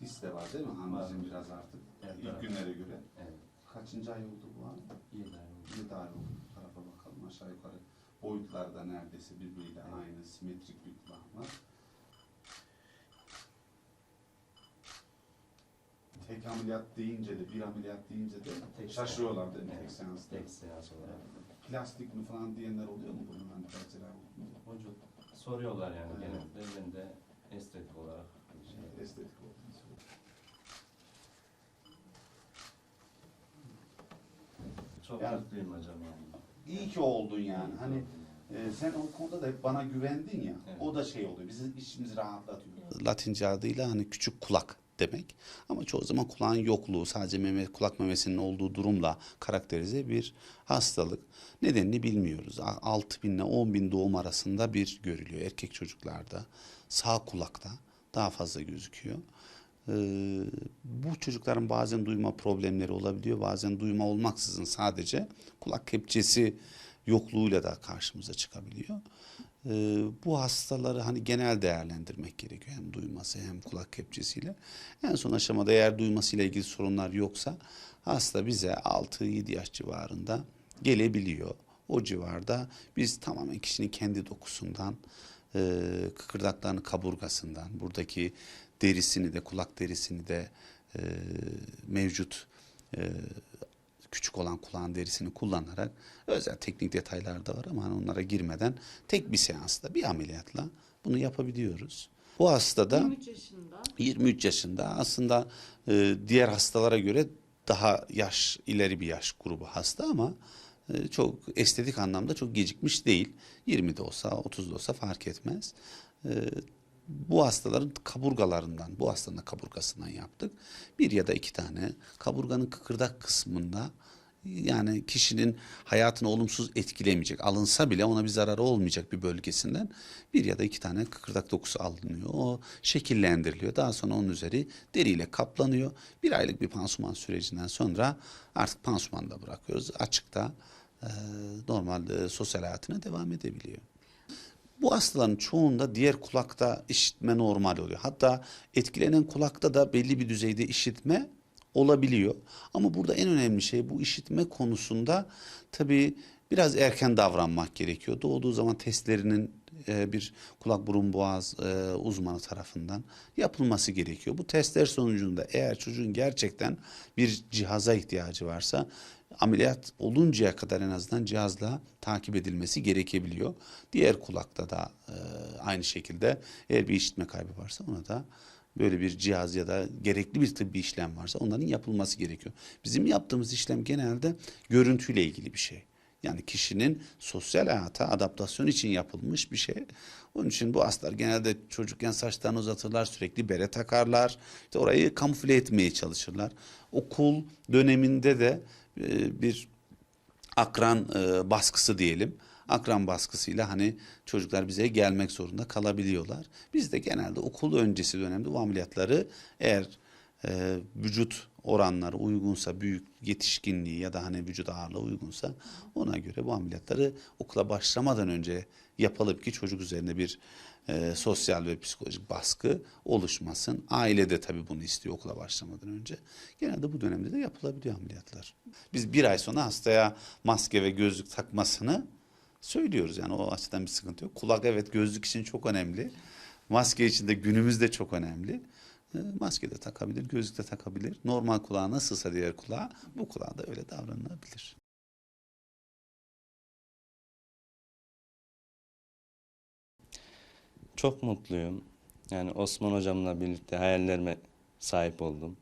His de var değil mi? Hamicim biraz artık. Evet, İlk evet. günlere göre. Evet. Kaçıncı ay oldu bu an? İyi dayanmış. 7 ay oldu. Bu tarafa bakalım aşağı yukarı. Boyutlarda neredeyse birbiriyle Evet. aynı simetrik bir plan var. Tek ameliyat deyince de bir ameliyat deyince de Tek şaşırıyorlar değil mi Evet, tek seansta? Tek seans olarak. Plastik mi falan diyenler oluyor mu bunun hani mu? Vücut soruyorlar yani Evet. genelde. Ben de estetik olarak şey, Estetik olduğunu söylüyor. çok Yani- mutluyum hocam. İyi ki oldun yani. Hani e, sen o konuda da hep bana güvendin ya. Evet. O da şey oluyor. Bizim işimizi rahatlatıyor. Latince adıyla hani küçük kulak demek. Ama çoğu zaman kulağın yokluğu, sadece meme, kulak memesinin olduğu durumla karakterize bir hastalık. Nedenini bilmiyoruz. 6 bin ile 10 bin doğum arasında bir görülüyor erkek çocuklarda. Sağ kulakta daha fazla gözüküyor. Ee, bu çocukların bazen duyma problemleri olabiliyor. Bazen duyma olmaksızın sadece kulak kepçesi yokluğuyla da karşımıza çıkabiliyor. Ee, bu hastaları hani genel değerlendirmek gerekiyor. Hem duyması hem kulak kepçesiyle. En son aşamada eğer duymasıyla ilgili sorunlar yoksa hasta bize 6-7 yaş civarında gelebiliyor. O civarda biz tamamen kişinin kendi dokusundan, e, kıkırdaklarını kaburgasından, buradaki derisini de kulak derisini de e, mevcut e, küçük olan kulağın derisini kullanarak özel teknik detaylar da var ama hani onlara girmeden tek bir seansla bir ameliyatla bunu yapabiliyoruz. Bu hastada 23 yaşında. 23 yaşında aslında e, diğer hastalara göre daha yaş ileri bir yaş grubu hasta ama çok estetik anlamda çok gecikmiş değil. 20 de olsa 30 da olsa fark etmez. E, bu hastaların kaburgalarından, bu hastanın da kaburgasından yaptık. Bir ya da iki tane kaburganın kıkırdak kısmında yani kişinin hayatını olumsuz etkilemeyecek, alınsa bile ona bir zararı olmayacak bir bölgesinden bir ya da iki tane kıkırdak dokusu alınıyor. O şekillendiriliyor. Daha sonra onun üzeri deriyle kaplanıyor. Bir aylık bir pansuman sürecinden sonra artık pansumanı da bırakıyoruz. Açıkta e, normal e, sosyal hayatına devam edebiliyor. Bu hastaların çoğunda diğer kulakta işitme normal oluyor. Hatta etkilenen kulakta da belli bir düzeyde işitme olabiliyor. Ama burada en önemli şey bu işitme konusunda tabii biraz erken davranmak gerekiyor. Doğduğu zaman testlerinin e, bir kulak burun boğaz e, uzmanı tarafından yapılması gerekiyor. Bu testler sonucunda eğer çocuğun gerçekten bir cihaza ihtiyacı varsa ameliyat oluncaya kadar en azından cihazla takip edilmesi gerekebiliyor. Diğer kulakta da e, aynı şekilde eğer bir işitme kaybı varsa ona da böyle bir cihaz ya da gerekli bir tıbbi işlem varsa onların yapılması gerekiyor. Bizim yaptığımız işlem genelde görüntüyle ilgili bir şey. Yani kişinin sosyal hayata adaptasyon için yapılmış bir şey. Onun için bu hastalar genelde çocukken saçlarını uzatırlar, sürekli bere takarlar. İşte orayı kamufle etmeye çalışırlar. Okul döneminde de e, bir akran e, baskısı diyelim. Akran baskısıyla hani çocuklar bize gelmek zorunda kalabiliyorlar. Biz de genelde okul öncesi dönemde bu ameliyatları eğer e, vücut oranları uygunsa, büyük yetişkinliği ya da hani vücut ağırlığı uygunsa ona göre bu ameliyatları okula başlamadan önce yapalım ki çocuk üzerine bir e, sosyal ve psikolojik baskı oluşmasın. Aile de tabii bunu istiyor okula başlamadan önce. Genelde bu dönemde de yapılabiliyor ameliyatlar. Biz bir ay sonra hastaya maske ve gözlük takmasını söylüyoruz. Yani o açıdan bir sıkıntı yok. Kulak evet gözlük için çok önemli. Maske için de günümüzde çok önemli. E, Maske de takabilir, gözlük de takabilir. Normal kulağı nasılsa diğer kulağı bu kulağa da öyle davranılabilir. Çok mutluyum. Yani Osman hocamla birlikte hayallerime sahip oldum.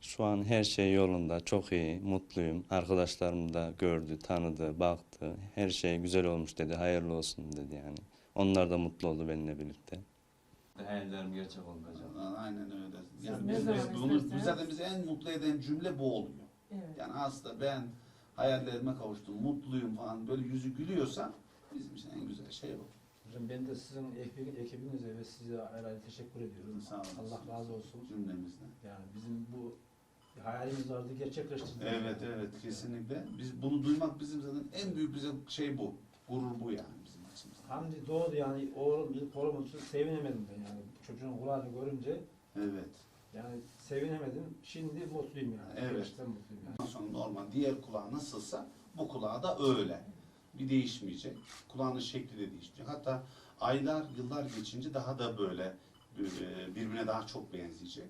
Şu an her şey yolunda, çok iyi, mutluyum. Arkadaşlarım da gördü, tanıdı, baktı. Her şey güzel olmuş dedi, hayırlı olsun dedi yani. Onlar da mutlu oldu benimle birlikte. Hayallerim gerçek hocam. Aynen öyle. Yani biz- biz bunu- isterseniz. zaten bizi en mutlu eden cümle bu oluyor. Evet. Yani hasta ben hayallerime kavuştum, mutluyum falan böyle yüzü gülüyorsa bizim için en güzel şey bu. Hocam ben de sizin ekibinize, ve size ayrı ayrı teşekkür ediyorum. Sağ olun. Allah razı olsun. Cümlemizden. Yani bizim bu hayalimiz vardı gerçekleştirdik. Evet evet kesinlikle. Biz bunu duymak bizim zaten en büyük bize şey bu. Gurur bu yani. Hamdi doğdu yani oğlum ilk oğlum sevinemedim ben yani çocuğun kulağını görünce Evet. Yani sevinemedim. Şimdi mutluyum yani. Evet. Gerçekten mutluyum yani. Sonra normal diğer kulağı nasılsa bu kulağı da öyle. Bir değişmeyecek. Kulağının şekli de değişmeyecek. Hatta aylar, yıllar geçince daha da böyle e, birbirine daha çok benzeyecek.